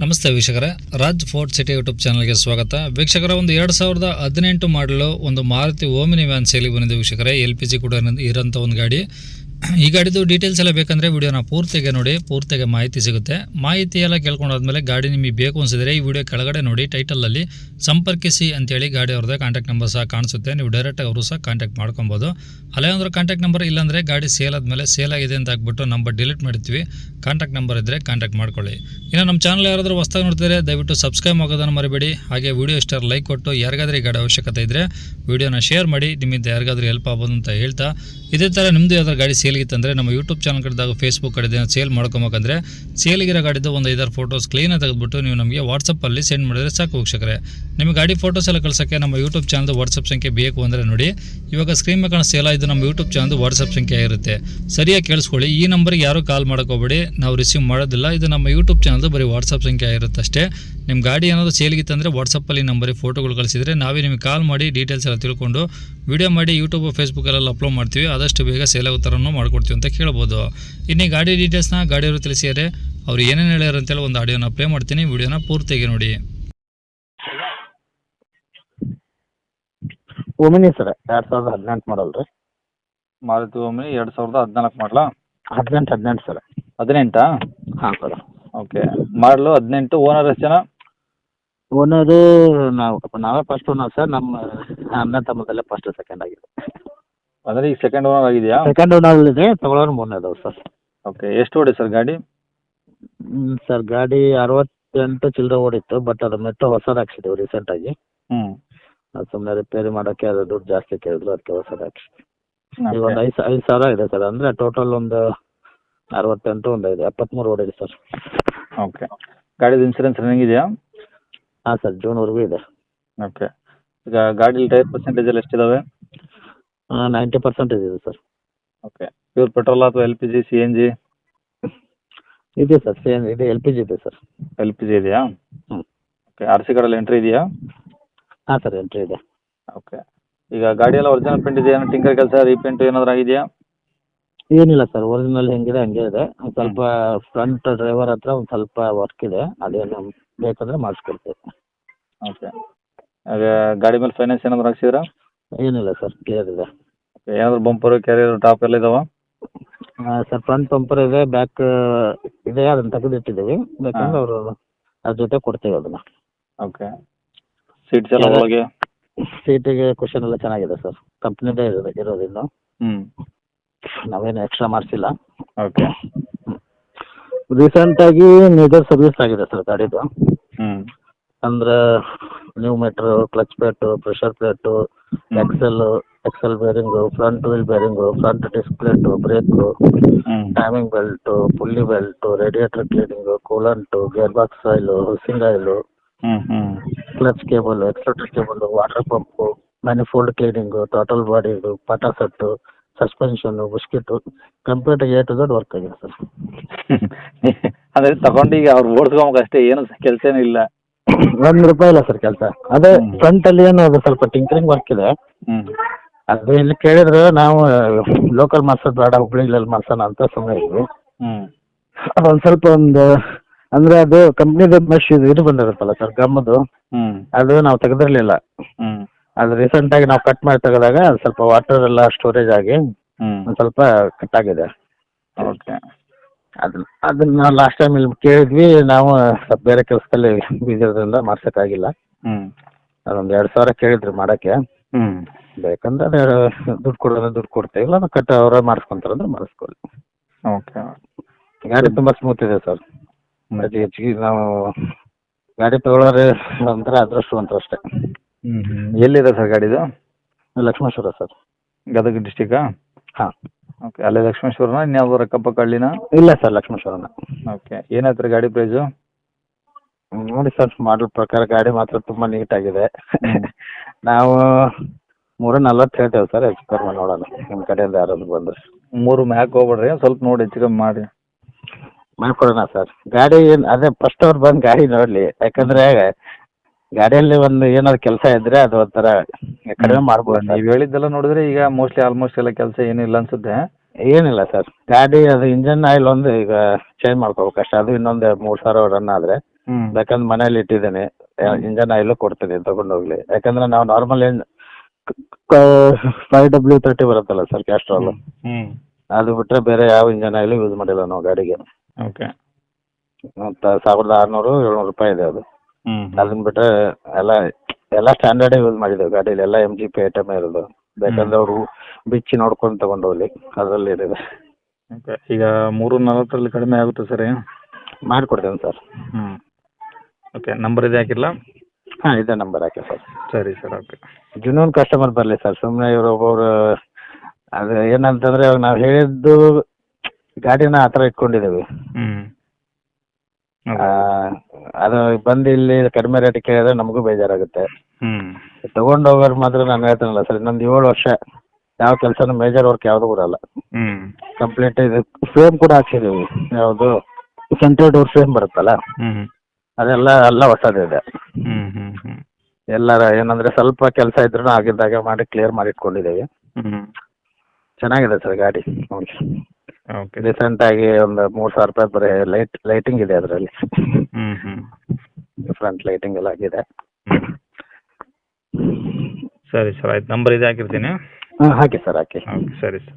ನಮಸ್ತೆ ವೀಕ್ಷಕರೇ, Raj fort city YouTube ಚಾನಲ್ಗೆ ಸ್ವಾಗತ. ವೀಕ್ಷಕರ, ಒಂದು ಎರಡು ಸಾವಿರದ ಹದಿನೆಂಟು ಮಾಡಲು ಒಂದು ಮಾರುತಿ ಓಮಿನಿ ವ್ಯಾನ್ ಸೇಲಿಗೆ ಬಂದಿದೆ ವೀಕ್ಷಕರೇ, ಎಲ್ ಪಿ ಜಿ ಕೂಡ ಇರೋಂಥ ಒಂದು ಗಾಡಿ. ಈ ಗಾಡಿದು ಡೀಟೇಲ್ಸ್ ಎಲ್ಲ ಬೇಕಂದರೆ ವಿಡಿಯೋನ ಪೂರ್ತಿಗೆ ನೋಡಿ, ಪೂರ್ತಿಗೆ ಮಾಹಿತಿ ಸಿಗುತ್ತೆ. ಮಾಹಿತಿ ಎಲ್ಲ ಕೇಳ್ಕೊಂಡಾದ್ಮೇಲೆ ಗಾಡಿ ನಿಮಗೆ ಬೇಕು ಅನಿಸಿದರೆ ಈ ವಿಡಿಯೋ ಕೆಳಗಡೆ ನೋಡಿ ಟೈಟಲಲ್ಲಿ ಸಂಪರ್ಕಿಸಿ ಅಂತೇಳಿ ಗಾಡಿ ಅವ್ರದ್ದೇ ಕಾಂಟ್ಯಾಕ್ಟ್ ನಂಬರ್ ಸಹ ಕಾಣಿಸುತ್ತೆ. ನೀವು ಡೈರೆಕ್ಟ್ ಅವರು ಸಹ ಕಾಂಟ್ಯಾಕ್ಟ್ ಮಾಡ್ಕೊಬೋದು. ಅಲ್ಲೇ ಅಂದ್ರೆ ಕಾಂಟ್ಯಾಕ್ಟ್ ನಂಬರ್ ಇಲ್ಲಾಂದರೆ ಗಾಡಿ ಸೇಲ್ ಆದಮೇಲೆ ಸೇಲ್ ಆಗಿದೆ ಅಂತ ಹಾಕ್ಬಿಟ್ಟು ನಂಬರ್ ಡಿಲೀಟ್ ಮಾಡ್ತೀವಿ ಕಾಂಟ್ಯಾಕ್ಟ್ ನಂಬರ್ ಇದ್ದರೆ ಕಾಂಟ್ಯಾಕ್ಟ್ ಮಾಡ್ಕೊಳ್ಳಿ. ಇನ್ನು ನಮ್ಮ ಚಾನಲ್ ಯಾರಾದರೂ ಹೊಸ್ದಾಗಿ ನೋಡ್ತಿದ್ರೆ ದಯವಿಟ್ಟು ಸಬ್ಸ್ಕ್ರೈಬ್ ಆಗೋದನ್ನು ಮರಿಬೇಡಿ. ಹಾಗೆ ವಿಡಿಯೋ ಇಷ್ಟ ಲೈಕ್ ಕೊಟ್ಟು ಯಾರಿಗಾದ್ರೂ ಈ ಗಾಡಿ ಅವಶ್ಯಕತೆ ಇದ್ದರೆ ವೀಡಿಯೋನ ಶೇರ್ ಮಾಡಿ. ನಿಮ್ಮಿಂದ ಯಾರಿಗಾದ್ರೂ ಹೆಲ್ಪ್ ಆಗ್ಬೋದು ಅಂತ ಹೇಳ್ತಾ. ಇದೇ ಥರ ನಿಮ್ಮದು ಯಾವ್ದಾದ್ರು ಗಾಡಿ ಸೇಲ್ಗಿತ್ತಂದರೆ ನಮ್ಮ ಯೂಟ್ಯೂಬ್ ಚಾನಲ್ ಕಡೆದಾಗ ಫೇಸ್ಬುಕ್ ಕಡೆ ಸೇಲ್ ಮಾಡ್ಕೊಬೇಕಂದ್ರೆ ಸೇಲ್ಗಿರೋ ಗಾಡಿದ್ದು ಒಂದು ಐದಾರು ಫೋಟೋಸ್ ಕ್ಲೀನಾಗಿ ತೆಗೆದುಬಿಟ್ಟು ನೀವು ನಮಗೆ ವಾಟ್ಸಪ್ಪಲ್ಲಿ ಸೆಂಡ್ ಮಾಡಿದರೆ ಸಾಕು ವೀಕ್ಷಕರೇ. ನಿಮಗೆ ಗಾಡಿ ಫೋಟೋಸ್ ಎಲ್ಲ ಕಳ್ಸೋಕ್ಕೆ ನಮ್ಮ ಯೂಟ್ಯೂಬ್ ಚಾನಲ್ದು ವಾಟ್ಸಪ್ ಸಂಖ್ಯೆ ಬೇಕು ಅಂದರೆ ನೋಡಿ. ಇವಾಗ ಸ್ಕ್ರೀನ್ ಮೇಲೆ ಕಾಣಿಸ್ತಾ ಇಲ್ಲ, ಇದು ನಮ್ಮ ಯೂಟ್ಯೂಬ್ ಚಾನಲ್ದು ವಾಟ್ಸಪ್ ಸಂಖ್ಯೆ ಇರುತ್ತೆ. ಸರಿಯಾಗಿ ಕೇಳಿಸ್ಕೊಳ್ಳಿ. ಈ ನಂಬರ್ಗೆ ಯಾರೂ ಕಾಲ್ ಮಾಡ್ಕೋಬೇಡಿ ನಾವು ರಿಸೀವ್ ಮಾಡೋದಿಲ್ಲ. ಇದು ನಮ್ಮ ಯೂಟ್ಯೂಬ್ ಚಾನಲ್ದು ಬರೀ ವಾಟ್ಸಪ್ ಸಂಖ್ಯೆ ಇರುತ್ತೆ ಅಷ್ಟೇ. ನಿಮ್ಮ ಗಾಡಿ ಏನಾದರೂ ಸೇಲ್ಗಿತ್ತಂದರೆ ವಾಟ್ಸಪ್ಪಲ್ಲಿ ನಂಬರಿಗೆ ಫೋಟೋಗಳು ಕಳಿಸಿದರೆ ನಾವೇ ನಿಮಗೆ ಕಾಲ್ ಮಾಡಿ ಡೀಟೇಲ್ಸ್ ಎಲ್ಲ ತಿಳ್ಕೊಂಡು ವಿಡಿಯೋ ಮಾಡಿ ಯೂಟ್ಯೂಬ್ ಫೇಸ್ಬುಕ್ಕಲ್ಲೆಲ್ಲ ಅಪ್ಲೋಡ್ ಮಾಡ್ತೀವಿ. ಆದಷ್ಟು ಬೇಗ ಸೇಲ್ ಆಗೋ ಥರನೂ ಮಾಡ್ಕೊಡ್ತೀವಿ ಅಂತ ಕೇಳ್ಬೋದು ಇನ್ನು ಈ ಗಾಡಿ ಡೀಟೇಲ್ಸ್ನ ಗಾಡಿಯವರು ತಿಳಿಸಿದರೆ ಅವ್ರು ಏನೇನು ಹೇಳ್ಯಾರ ಅಂತೇಳಿ ಒಂದು ಆಡಿಯೋನ ಪ್ಲೇ ಮಾಡ್ತೀನಿ. ವಿಡಿಯೋನ ಪೂರ್ತಿಯಾಗಿ ನೋಡಿ. ಓಮಿನಿ ಸರ್ ಎರಡು ಸಾವಿರದ ಹದಿನೆಂಟು ಮಾಡಲ್ ರೀ ಮಾರುತಿ ಓಮಿನಿ ಎರಡು ಸಾವಿರದ ಹದಿನಾಲ್ಕು ಮಾಡಲಾ? ಹದಿನೆಂಟು ಹದಿನೆಂಟು ಸರ್. ಹದಿನೆಂಟಾ? ಹಾಂ ಸರ್. ಓಕೆ. ಮಾಡಲು ಹದಿನೆಂಟು ಓನರ್ ಎಷ್ಟು ಜನ ಓನರು ನಾವು ನಾವೇ ಫಸ್ಟ್ ಓನರ್ ಸರ್ ನಮ್ಮ ಅಣ್ಣ ತಮ್ಮದಲ್ಲೇ ಫಸ್ಟ್ ಸೆಕೆಂಡ್ ಆಗಿದೆ. ಅಂದರೆ ಈಗ ಸೆಕೆಂಡ್ ಓನರ್ ಆಗಿದೆಯಾ? ಸೆಕೆಂಡ್ ಓನರ್ ಇದೆ ತಗೊಳ್ಳೋರು ಅದಾವೆ ಸರ್. ಓಕೆ ಎಷ್ಟು ಓಡಿ ಸರ್ ಗಾಡಿ? ಸರ್ ಗಾಡಿ ಅರವತ್ತೆಂಟು ಚಿಲ್ಲರೆ ಓಡಿತ್ತು ಬಟ್ ಅದು ಮೆಟ್ರೋ ಹೊಸದು ಹಾಕ್ಸಿದ್ದೀವಿ ರೀಸೆಂಟಾಗಿ ಹ್ಞೂ ಅದು ಸುಮ್ಮನೆ ರಿಪೇರಿ ಮಾಡೋಕ್ಕೆ ಅದು ದುಡ್ಡು ಜಾಸ್ತಿ ಕೇಳಿದ್ರು ಅದಕ್ಕೆ ಹೊಸದು ಹಾಕ್ಸಿ ಈಗ ಒಂದು ಐದು ಐದು ಸಾವಿರ ಇದೆ ಸರ್ ಅಂದ್ರೆ ಟೋಟಲ್ ಒಂದು ಅರವತ್ತೆಂಟು ಒಂದು ಐದು ಎಪ್ಪತ್ತ್ಮೂರು ಓಡಿದೆ ಸರ್. ಓಕೆ ಗಾಡಿದು ಇನ್ಸೂರೆನ್ಸ್ ರನ್ನಿಂಗ್ ಇದೆಯಾ? ಹಾಂ ಸರ್ ಜೂನ್ವರೆಗೂ ಇದೆ. ಓಕೆ ಈಗ ಗಾಡೀಲಿ ಟೈರ್ ಪರ್ಸೆಂಟೇಜ್ ಎಲ್ಲ ಎಷ್ಟಿದಾವೆ? ನೈಂಟಿ ಪರ್ಸೆಂಟೇಜ್ ಇದೆ ಸರ್. ಓಕೆ ಪ್ಯೂರ್ ಪೆಟ್ರೋಲ್ ಅಥವಾ L P G C N G ಇದೆ ಸರ್ ಸಿ ಎನ್ ಇದೆ ಎಲ್ ಪಿ ಜಿ ಇದೆ ಸರ್. ಎಲ್ ಪಿ ಜಿ ಇದೆಯಾ? ಹ್ಮ್. ಓಕೆ ಆರ್ ಸಿ ಕಾರ್ಡಲ್ಲಿ ಎಂಟ್ರಿ ಇದೆಯಾ? ಹಾಂ ಸರ್ ಎಂಟ್ರಿ ಇದೆ. ಓಕೆ ಈಗ ಗಾಡಿ ಎಲ್ಲ ಒರಿಜಿನಲ್ ಪೇಂಟ್ ಇದೆಯಾ? ಟಿಂಕರ್ ಕೆಲಸ ರೀಪೇಂಟ್ ಏನಾದರೂ ಆಗಿದೆಯಾ? ಏನಿಲ್ಲ ಸರ್ ಒರಿಜಿನಲ್ ಹೆಂಗಿದೆ ಹಂಗೆ ಇದೆ. ಒಂದು ಸ್ವಲ್ಪ ಫ್ರಂಟ್ ಡ್ರೈವರ್ ಹತ್ರ ಒಂದು ಸ್ವಲ್ಪ ವರ್ಕ್ ಇದೆ. ಅದೇನು ಬೇಕಂದ್ರೆ ಮಾಡಿಸ್ಕೊಡ್ತೀವಿ. ಓಕೆ ಹಾಗೆ ಗಾಡಿ ಮೇಲೆ ಫೈನಾನ್ಸ್ ಏನಾದರೂ ಹಾಕ್ಸಿದ್ರಾ? ಏನಿಲ್ಲ ಸರ್ ಕ್ಲಿಯರ್ ಇದೆ. ಏನಾದರೂ ಬಂಪರು ಕ್ಯಾರಿಯರ್ ಟಾಪ್ ಎಲ್ಲ ಇದಾವಾ? ಸರ್ ಫ್ರಂಟ್ ಬಂಪರ್ ಇದೆ ಬ್ಯಾಕ್ ಇದೆ ಅದನ್ನು ತೆಗೆದಿಟ್ಟಿದ್ದೀವಿ. ಬೇಕಂದ್ರೆ ಅವರು ಅದ್ರ ಜೊತೆ ಕೊಡ್ತೀವಿ ಅದನ್ನು. ಓಕೆ ಸೀಟ್ಸ್ ಎಲ್ಲ? ಒಳಗೆ? ಸೀಟಿಗೆ ಕ್ವಶನ್ ಎಲ್ಲ ಚೆನ್ನಾಗಿದೆ ಸರ್ ಕಂಪ್ನಿದೇ ಇರೋದು ಇರೋದು ಇನ್ನು ಹ್ಞೂ ನಾವೇನು ಎಕ್ಸ್ಟ್ರಾ ಮಾಡಿಸಿಲ್ಲ. ಓಕೆ ರೀಸೆಂಟಾಗಿ ಮೇಜರ್ ಸರ್ವಿಸ್ ಆಗಿದೆ ಸರ್ ಗಾಡಿದು. ಹ್ಞೂ ಅಂದ್ರೆ new meter clutch plate pressure plate axle axle bearing front wheel bearing front disc plate brake timing belt pulley belt radiator cleaning coolant gear box oil housing oil clutch cable extra cable water pump manifold cleaning total ಬಾಡಿದು ಪಾಟಾ set suspension biscuit complete A to Z work ಆಗಿದೆ sir ಅದೇ ತಗೊಂಡು ಈಗ ಅವ್ರು ಓಡಿಸ್ಕೊಂಬೇಕು ಅಷ್ಟೇ ಏನು ಕೆಲಸ ಏನಿಲ್ಲ ಇಲ್ಲ. ಒಂದು ರೂಪಾಯಿ ಇಲ್ಲ ಸರ್ ಕೆಲಸ. ಅದೇ ಫ್ರಂಟ್ ಅಲ್ಲಿ ಏನು ಅದು ಸ್ವಲ್ಪ ಟಿಂಕರಿಂಗ್ ವರ್ಕ್ ಇದೆ. ಅದು ಇಲ್ಲಿ ಕೇಳಿದ್ರೆ ನಾವು ಲೋಕಲ್ ಮಾಡ್ಸೋದು ಬೇಡ ಹುಬ್ಳಿಗಳಲ್ಲಿ ಮಾಡ್ಸೋಣ ಅಂತ ಸುಮ್ಮನೆ ಇದ್ವಿ. ಅದೊಂದು ಸ್ವಲ್ಪ ಒಂದು ಅಂದರೆ ಅದು ಕಂಪ್ನಿದು ಮೆಶ್ ಇದು ಇದು ಬಂದಿರುತ್ತಲ್ಲ ಸರ್ ಗಮ್ಮದು. ಹ್ಞೂ ಅದು ನಾವು ತೆಗೆದಿರಲಿಲ್ಲ. ಹ್ಞೂ ಅದು ರೀಸೆಂಟಾಗಿ ನಾವು ಕಟ್ ಮಾಡಿ ತೆಗೆದಾಗ ಸ್ವಲ್ಪ ವಾಟರ್ ಎಲ್ಲ ಸ್ಟೋರೇಜ್ ಆಗಿ ಹ್ಞೂ ಒಂದು ಸ್ವಲ್ಪ ಕಟ್ ಆಗಿದೆ. ಓಕೆ ಅದನ್ನ ಅದನ್ನ ಲಾಸ್ಟ್ ಟೈಮ್ ಇಲ್ಲಿ ಕೇಳಿದ್ವಿ ನಾವು ಸ್ವಲ್ಪ ಬೇರೆ ಕೆಲಸದಲ್ಲಿ ಬಿಸಿ ಇರೋದ್ರಿಂದ ಆಗಿಲ್ಲ ಹ್ಞೂ ಅದೊಂದು ಎರಡು ಸಾವಿರ ಕೇಳಿದ್ರಿ ಮಾಡಕ್ಕೆ. ಹ್ಞೂ ಬೇಕಂದ್ರೆ ದುಡ್ಡು ಕೊಡೋದ್ರೆ ದುಡ್ಡು ಕೊಡ್ತೇವೆ ಇಲ್ಲ ಅಂದ್ರೆ ಕಟ್ ಅವರೇ ಮಾಡಿಸ್ಕೊಂತಾರಂದ್ರೆ ಮಾಡಿಸ್ಕೊಳ್ಳಿ. ಓಕೆ ಗಾಡಿ ತುಂಬಾ ಸ್ಮೂತ್ ಇದೆ ಸರ್ ಅದು ಹೆಚ್ಚಿಗೆ ನಾವು ಗಾಡಿ ತಗೊಳ್ಳೋರೆ ಒಂಥರ ಅಂತ ಅಷ್ಟೇ. ಹ್ಞೂ ಹ್ಞೂ ಎಲ್ಲಿದೆ ಸರ್ ಗಾಡಿದು? ಲಕ್ಷ್ಮೇಶ್ವರ ಸರ್. ಗದಗ ಡಿಸ್ಟಿಕ್ ಹಾಂ. ಓಕೆ ಅಲ್ಲೇ ಲಕ್ಷ್ಮೇಶ್ವರನ ಇನ್ಯಾವ್ದು ಅಕ್ಕಪಕ್ಕ ಹಳ್ಳಿನ ಇಲ್ಲ ಸರ್ ಲಕ್ಷ್ಮೇಶ್ವರನ. ಓಕೆ ಏನಾಯ್ತು ಗಾಡಿ ಪ್ರೈಸು ನೋಡಿ ಸರ್ ಮಾಡಲ್ ಪ್ರಕಾರ ಗಾಡಿ ಮಾತ್ರ ತುಂಬಾ ನೀಟ್ ಆಗಿದೆ. ನಾವು ಮೂರ ನಲ್ವತ್ತು ಹೇಳ್ತೇವೆ ಸರ್ ಹೆಚ್ಚು ಕಡಿಮೆ ನೋಡೋಣ. ನಿಮ್ಮ ಕಡೆಯಿಂದ ಯಾರಾದ್ರು ಬಂದ್ರೆ. ಮೂರು ಮ್ಯಾಕ್ ಹೋಗ್ಬಿಡ್ರಿ ಸ್ವಲ್ಪ ನೋಡಿ ಹೆಚ್ಚು ಕಮ್ಮಿ ಮಾಡಿ. ಮಾಡ್ಕೊಡೋಣ ಸರ್. ಗಾಡಿ ಏನ್- ಅದೇ ಫಸ್ಟ್ ಅವ್ರು ಬಂದು ಗಾಡಿ ನೋಡ್ಲಿ. ಯಾಕಂದ್ರೆ ಗಾಡಿಯಲ್ಲಿ ಒಂದು ಏನಾದ್ರು ಕೆಲಸ ಇದ್ರೆ ಅದು ಒಂಥರ ಕಡಿಮೆ ಮಾಡ್ಬೋದು ಸರ್. ನೀವು ಹೇಳಿದ್ದೆಲ್ಲ ನೋಡಿದ್ರೆ ಈಗ ಮೋಸ್ಟ್ಲಿ ಆಲ್ಮೋಸ್ಟ್ ಎಲ್ಲ ಕೆಲಸ ಏನಿಲ್ಲ ಅನ್ಸುತ್ತೆ. ಏನಿಲ್ಲ ಸರ್. ಗಾಡಿ ಅದು ಇಂಜನ್ ಆಯಿಲ್ ಒಂದು ಈಗ ಚೇಂಜ್ ಮಾಡ್ಕೋಬೇಕು ಅಷ್ಟೇ. ಅದು ಇನ್ನೊಂದು ಮೂರು ಸಾವಿರ ರನ್ ಆದ್ರೆ. ಯಾಕಂದ್ರೆ ಬೇಕಂದ್ರೆ ಮನೇಲಿ ಇಟ್ಟಿದ್ದೀನಿ. ಇಂಜನ್ ಆಯಿಲ್ ಕೊಡ್ತೀನಿ ತಗೊಂಡು ಹೋಗ್ಲಿ. ಯಾಕಂದ್ರೆ ನಾವು ನಾರ್ಮಲ್ ಏನು ಫೈವ್ ಡಬ್ಲ್ಯೂ ತರ್ಟಿ ಬರುತ್ತಲ್ಲ ಸರ್ ಕ್ಯಾಸ್ಟ್ರಾಲ್ ಅದು ಬಿಟ್ರೆ ಬೇರೆ ಯಾವ ಇಂಜನ್ ಆಯಿಲ್ ಯೂಸ್ ಮಾಡಿಲ್ಲ ನಾವು ಗಾಡಿಗೆ. ಓಕೆ. ಮತ್ತು ಸಾವಿರದ ಆರುನೂರು ಏಳ್ನೂರು ರೂಪಾಯಿ ಇದೆ ಅದು. ಹ್ಞೂ ಅದನ್ನ ಬಿಟ್ಟರೆ ಎಲ್ಲ ಎಲ್ಲ ಸ್ಟ್ಯಾಂಡರ್ಡೇ ಯೂಸ್ ಮಾಡಿದ್ದೇವೆ. ಗಾಡೀಲಿ ಎಲ್ಲ ಎಂ ಜಿ ಪಿ ಐಟಮ್ ಇರೋದು. ಬೇಕಂದ್ರೆ ಅವರು ಬಿಚ್ಚಿ ನೋಡ್ಕೊಂಡು ತಗೊಂಡು ಹೋಗ್ಲಿ. ಅದರಲ್ಲಿ ಇದೆ ಓಕೆ. ಈಗ ಮೂರು ನಲವತ್ತರಲ್ಲಿ ಕಡಿಮೆ ಆಗುತ್ತೆ ಸರ್ ಮಾಡಿಕೊಡ್ತೇನೆ ಸರ್. ಹ್ಞೂ ಓಕೆ ನಂಬರ್ ಇದೆ ಹಾಕಿಲ್ಲ? ಹಾಂ ಇದೇ ನಂಬರ್ ಹಾಕಿ ಸರ್. ಸರಿ ಸರ್ ಓಕೆ. ಜುನೂನ್ ಕಸ್ಟಮರ್ ಬರಲಿ ಸರ್. ಸುಮ್ಮನೆ ಇವರು ಒಬ್ಬೊಬ್ರು ಅದು ಏನಂತಂದ್ರೆ ಇವಾಗ ನಾವು ಹೇಳಿದ್ದು ಗಾಡಿನ ಆ ಥರ ಇಟ್ಕೊಂಡಿದ್ದೀವಿ. ಹ್ಞೂ ಆ, ಅದು ಬಂದು ಇಲ್ಲಿ ಕಡಿಮೆ ರೇಟ್ ಕೇಳಿದ್ರೆ ನಮಗೂ ಬೇಜಾರಾಗುತ್ತೆ. ಹ್ಮ್. ತಗೊಂಡು ಹೋಗೋರು ಮಾತ್ರ ನಾನು ಹೇಳ್ತೀನಲ್ಲ ಸರ್ ಇನ್ನೊಂದು ಏಳು ವರ್ಷ ಯಾವ ಕೆಲಸನೂ ಮೇಜರ್ ವರ್ಕ್ ಯಾವುದು ಬರಲ್ಲ ಹ್ಮ್. ಕಂಪ್ಲೀಟ್ ಇದು ಫ್ರೇಮ್ ಕೂಡ ಹಾಕ್ಸಿದೀವಿ. ಯಾವುದು ಸೆಂಟ್ರಲ್ ಡೋರ್ ಫ್ರೇಮ್ ಬರುತ್ತಲ್ಲ? ಅದೆಲ್ಲ ಎಲ್ಲ ಹೊಸದಿದೆ ಎಲ್ಲಾರ ಏನಂದ್ರೆ ಸ್ವಲ್ಪ ಕೆಲಸ ಇದ್ರೂ ಆಗಿದ್ದಾಗ ಮಾಡಿ ಕ್ಲಿಯರ್ ಮಾಡಿ ಇಟ್ಕೊಂಡಿದ್ದೀವಿ. ಚೆನ್ನಾಗಿದೆ ಸರ್ ಗಾಡಿ ನೋಡಿ. ಓಕೆ ರೀಸೆಂಟ್ ಆಗಿ ಒಂದು ಮೂರು ಸಾವಿರ ರೂಪಾಯಿ ಬರೀ ಲೈಟ್ ಲೈಟಿಂಗ್ ಇದೆ ಅದರಲ್ಲಿ. ಹ್ಞೂ ಹ್ಞೂ ಫ್ರಂಟ್ ಲೈಟಿಂಗ್ ಎಲ್ಲ ಆಗಿದೆ. ಸರಿ ಸರ್ ಆಯ್ತು. ನಂಬರ್ ಇದೆ ಹಾಕಿರ್ತೀನಿ. ಹಾಂ ಹಾಕಿ ಸರ್ ಹಾಕಿ. ಓಕೆ ಸರಿ ಸರ್.